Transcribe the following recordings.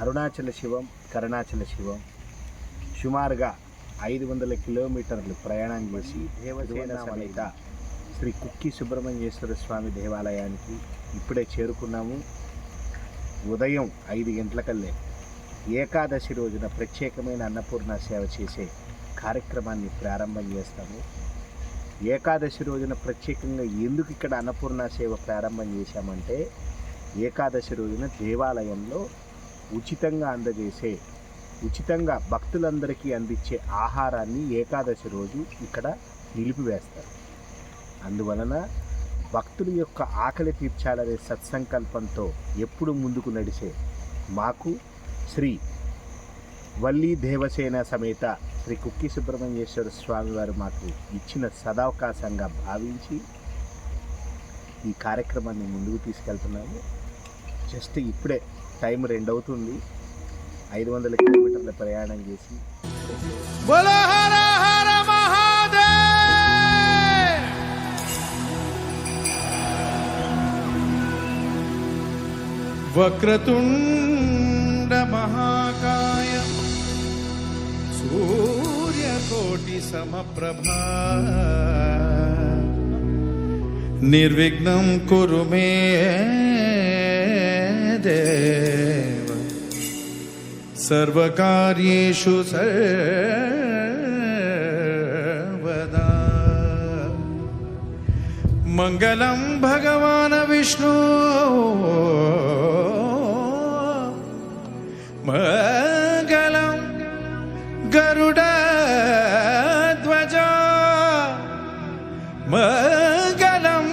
అరుణాచల శివం కరుణాచల శివం. సుమారుగా ఐదు వందల కిలోమీటర్లు ప్రయాణం చేసి దేవసేన సమేత శ్రీ కుక్కి సుబ్రహ్మణ్యేశ్వర స్వామి దేవాలయానికి ఇప్పుడే చేరుకున్నాము. ఉదయం ఐదు గంటలకల్లే ఏకాదశి రోజున ప్రత్యేకమైన అన్నపూర్ణ సేవ చేసే కార్యక్రమాన్ని ప్రారంభం చేస్తాము. ఏకాదశి రోజున ప్రత్యేకంగా ఎందుకు ఇక్కడ అన్నపూర్ణ సేవ ప్రారంభం చేశామంటే ఏకాదశి రోజున దేవాలయంలో ఉచితంగా అందజేసే ఉచితంగా భక్తులందరికీ అందించే ఆహారాన్ని ఏకాదశి రోజు ఇక్కడ నిలిపివేస్తారు. అందువలన భక్తుల యొక్క ఆకలి తీర్చాలనే సత్సంకల్పంతో ఎప్పుడు ముందుకు నడిచే మాకు శ్రీ వల్లీ దేవసేన సమేత శ్రీ కుక్కి సుబ్రహ్మణ్యేశ్వర స్వామి వారు మాకు ఇచ్చిన సదావకాశంగా భావించి ఈ కార్యక్రమాన్ని ముందుకు తీసుకెళ్తున్నాము. జస్ట్ ఇప్పుడే టైం రెండు అవుతుంది ఐదు వందల కిలోమీటర్ల ప్రయాణం చేసి. వక్రతుండ మహాకాయ సూర్యకోటి సమప్రభా. నిర్విఘ్నం కురుమే सर्वकार्येषु सर्वदा। मङ्गलं भगवान् विष्णु। मङ्गलं गरुडध्वज मङ्गलं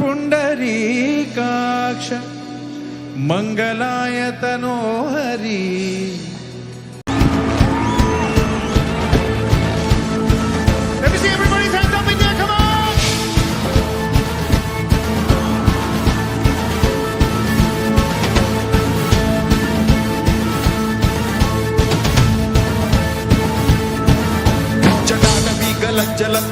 पुण्डरीकाक्ष। मङ्गलाय तनोहरि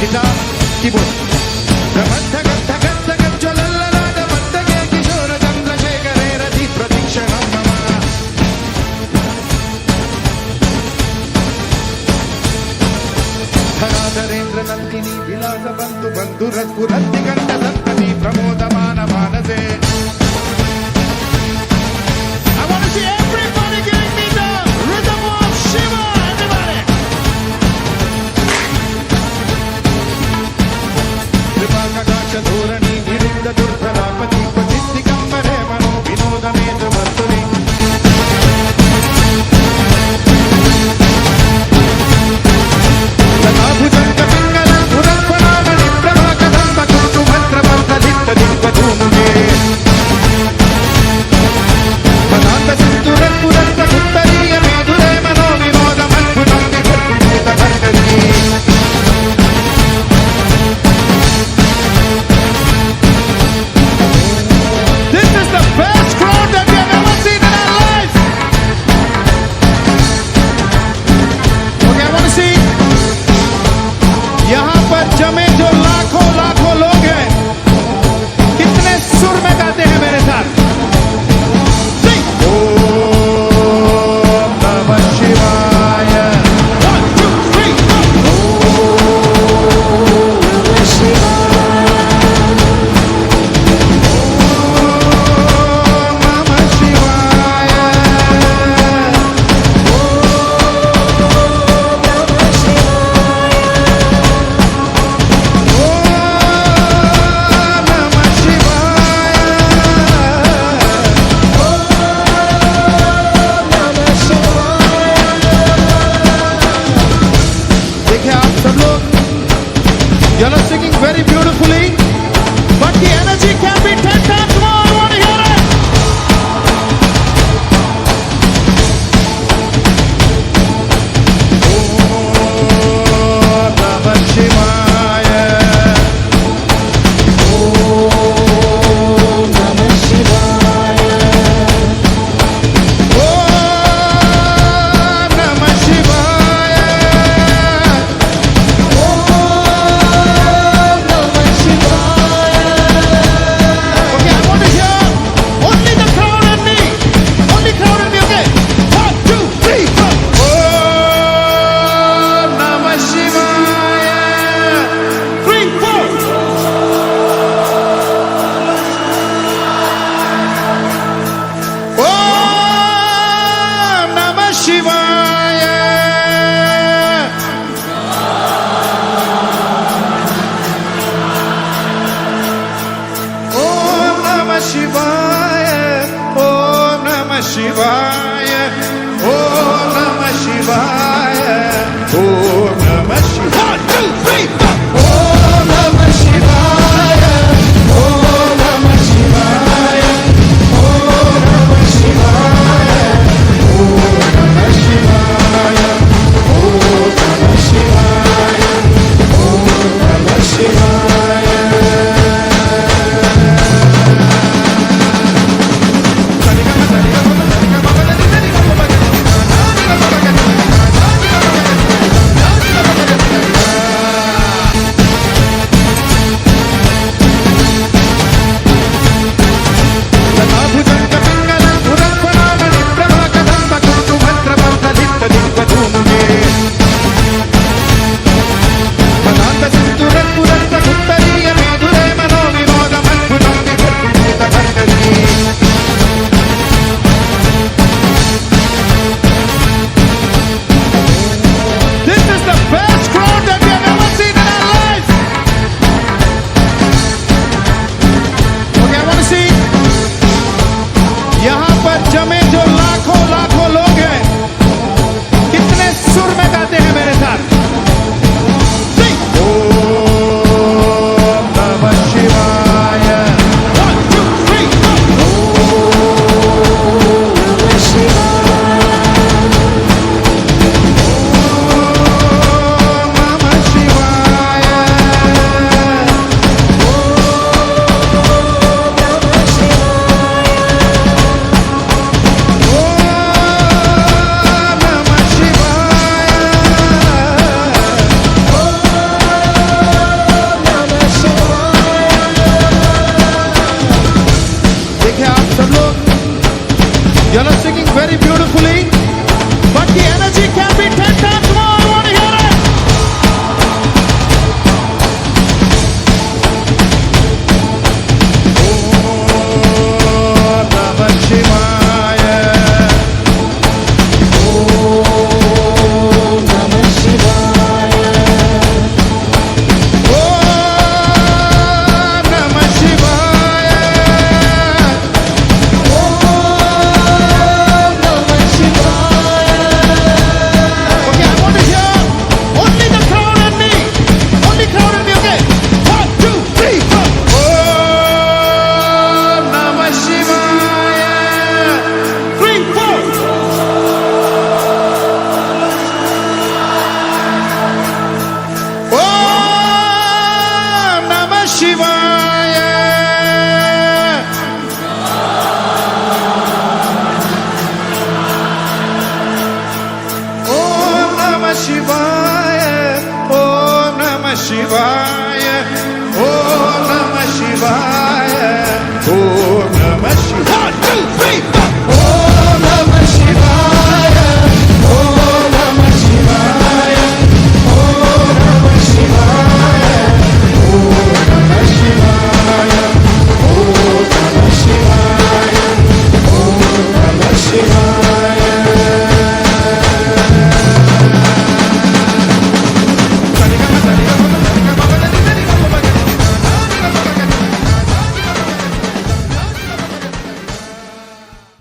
మొగిట కిబోర్డ్ ప్రబద్ధ గద్ధ గద్ధ గజ్వలల్లలాట బద్ధగే కిశోర చంద్రశేఖరే రతి ప్రతిక్షణం మమ. ధరాధరేంద్ర నందిని విలాస బంధు यहाँ पर जमे Shiva. જમે જો લાખો લાખો લોકો Why?